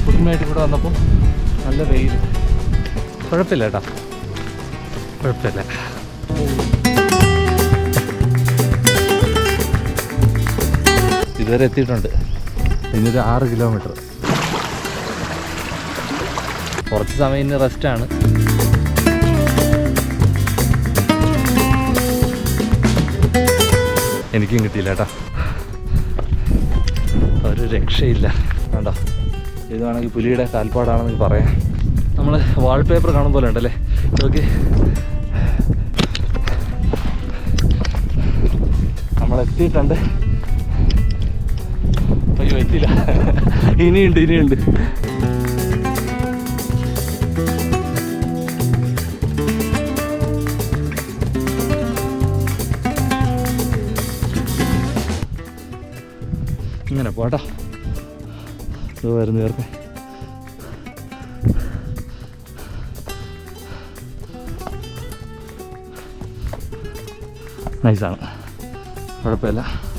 സമയമായിട്ട് ഇവിടെ വന്നപ്പോൾ നല്ല വെയിൽ കുഴപ്പമില്ല കേട്ടോ. കുഴപ്പമില്ല. ഇതുവരെ എത്തിയിട്ടുണ്ട്. ഇനിയൊരു ആറ് കിലോമീറ്റർ. കുറച്ച് സമയം ഇനി റെസ്റ്റാണ് എനിക്കും കിട്ടിയില്ല കേട്ടോ. ഒരു രക്ഷയില്ല. വേണ്ട ഇത് വേണമെങ്കിൽ പുലിയുടെ കാൽപ്പാടാണെന്ന് പറയാം. നമ്മൾ വാൾപേപ്പർ കാണും പോലെ ഉണ്ടല്ലേ? നോക്കി. നമ്മൾ എത്തിയിട്ടുണ്ട് അയ്യോ എത്തിയില്ല. ഇനിയുണ്ട് ഇനിയുണ്ട്. ഇങ്ങനെ പോട്ടോ വരുന്നു ചേർക്കെ നൈസാണ് കുഴപ്പമില്ല.